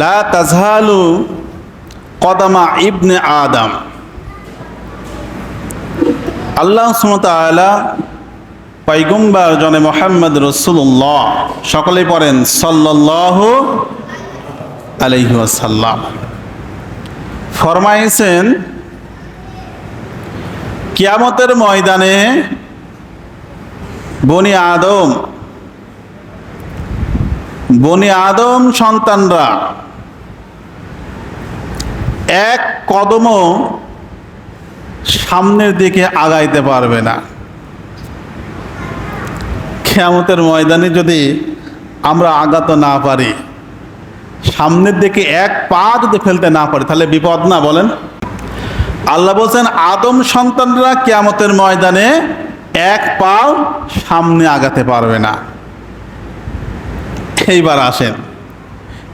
লা তাজহালু কদামা ইবনে আদম। আল্লাহ সুমতালা পাইগম্বার জনে মোহাম্মদ রসুল্লাহ সকলেই পড়েন সাল্লাহ আলহিহাসাল্লাম ফরমাইছেন, কিয়ামতের ময়দানে বনি আদম বনি আদম সন্তানরা এক কদমও সামনের দিকে আগাইতে পারবে না। খেয়ামতের ময়দানে যদি আমরা আগাতে না পারি, সামনের দিকে এক পা যদি ফেলতে না পারি, তাহলে বিপদ না, বলেন। আল্লাহ বলছেন, আদম সন্তানরা কেয়ামতের ময়দানে এক পাও সামনে আগাতে পারবে না। এইবার আসেন।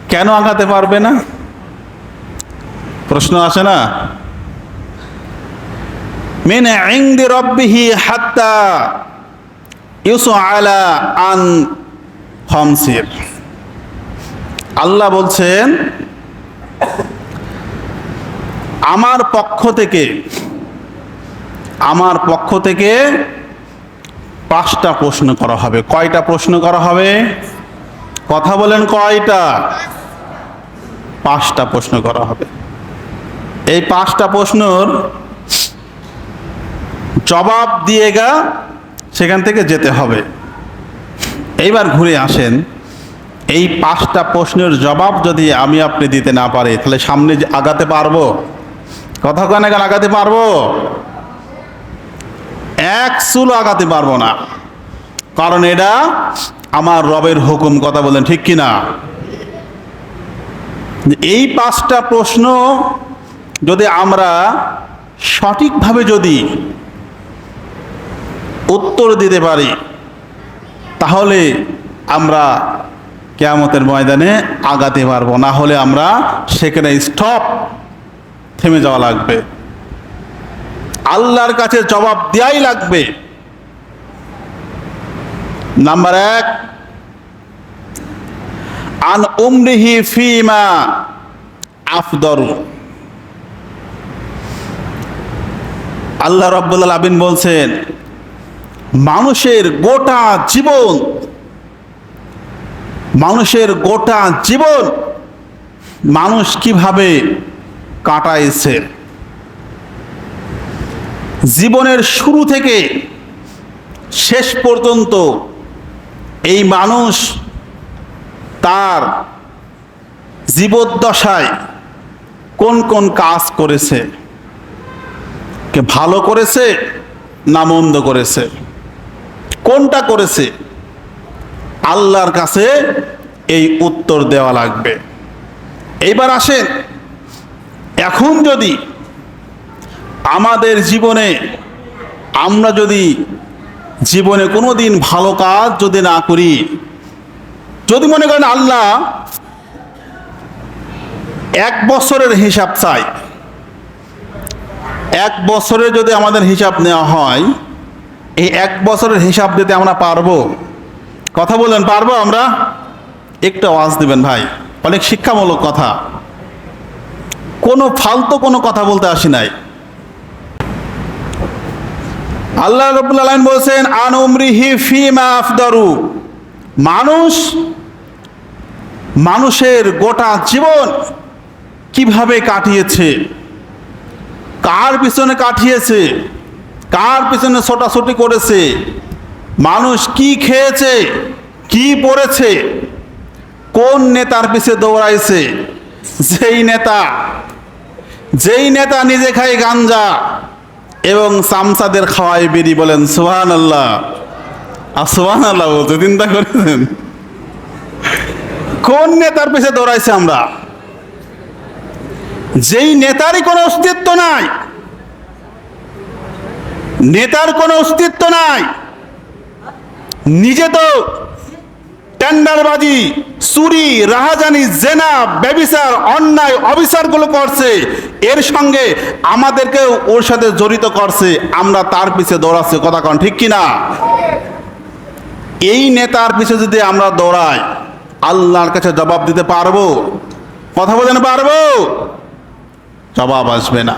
কেন আগাতে পারবে না? প্রশ্ন আছে না? মিন ইংদি রব্বিহি হাত্তা ইউসু আলা আন হমসির আল্লাহ বলছেন, আমার পক্ষ থেকে, আমার পক্ষ থেকে পাঁচটা প্রশ্ন করা হবে। কয়টা প্রশ্ন করা হবে? কথা বলেন কয়টা? পাঁচটা প্রশ্ন করা হবে। এই পাঁচটা প্রশ্নর জবাব দিয়ে গা সেখান থেকে যেতে হবে। এইবার ঘুরে আসেন। এই পাঁচটা প্রশ্নের জবাব যদি আমি আপনি দিতে না পারি, তাহলে সামনে আগাতে পারব? কথা কেন আগাতে পারব? এক চুল আগাতে পারব না। কারণ এটা আমার রবের হুকুম, কথা বলেন ঠিক কিনা? এই পাঁচটা প্রশ্ন যদি আমরা সঠিকভাবে যদি উত্তর দিতে পারি, তাহলে আমরা কেয়ামতের ময়দানে আগাতে পারব। না হলে আমরা সেখানে স্টপ থেমে যাওয়া লাগবে। আল্লাহর কাছে জবাব দেওয়াই লাগবে। নাম্বার এক, আন উমরিহি ফিমা আফদরু। আল্লাহ রব্বুল আবিন বলছেন, মানুষের গোটা জীবন, মানুষের গোটা জীবন মানুষ কীভাবে কাটাইছে? জীবনের শুরু থেকে শেষ পর্যন্ত এই মানুষ তার জীবদ্দশায় কোন কোন কাজ করেছে? কে ভালো করেছে না মন্দ করেছে? কোনটা করেছে? আল্লাহর কাছে এই উত্তর দেওয়া লাগবে। এইবার আসেন, এখন যদি আমাদের জীবনে আমরা যদি জীবনে কোনো দিন ভালো কাজ যদি না করি, যদি মনে করেন আল্লাহ এক বছরের হিসাব চাই এক বছরে যদি আমাদের হিসাব নেওয়া হয়, এই এক বছরের হিসাব দিতে আমরা পারব? কথা বলেন পারব আমরা? একটু আওয়াজ দিবেন ভাই, অনেক শিক্ষামূলক কথা। কোনো ফালতু কোনো কথা বলতে আসি নাই। আল্লাহ রবুল বলছেন, আন উমরিহি ফিমা আফদারু। মানুষ, মানুষের গোটা জীবন কীভাবে কাটিয়েছে? কার পিছনে কাটিয়েছে? কার পিছনে ছোটাছুটি করেছে? মানুষ কি খেয়েছে? কি পড়েছে? কোন নেতার পিছে দৌড়াইছে? যেই নেতা যেই নেতা নিজে খায় গাঞ্জা এবং সামসাদের খাওয়াই বেরি বলেন সোহান আল্লাহ আর সোহান আল্লাহ বলতে চিন্তা করেছেন কোন নেতার পিছে দৌড়াইছে আমরা? যেই নেতারই কোনো অস্তিত্ব নাই, নেতার কোনো অস্তিত্ব নাই, নিজে তো টেন্ডারবাজি, চুরি, রাহাজানি, জেনা, ব্যবিচার, অন্যায়, অবিচারগুলো করছে, এর সঙ্গে আমাদেরকেও ওর সাথে জড়িত করছে, আমরা তার পিছে দৌড়াচ্ছি, কথা কন, ঠিক কিনা? এই নেতার পিছে যদি আমরা দৌড়াই, আল্লাহর কাছে জবাব দিতে পারব? কথা বলেন পারব? জবাব আসবে না।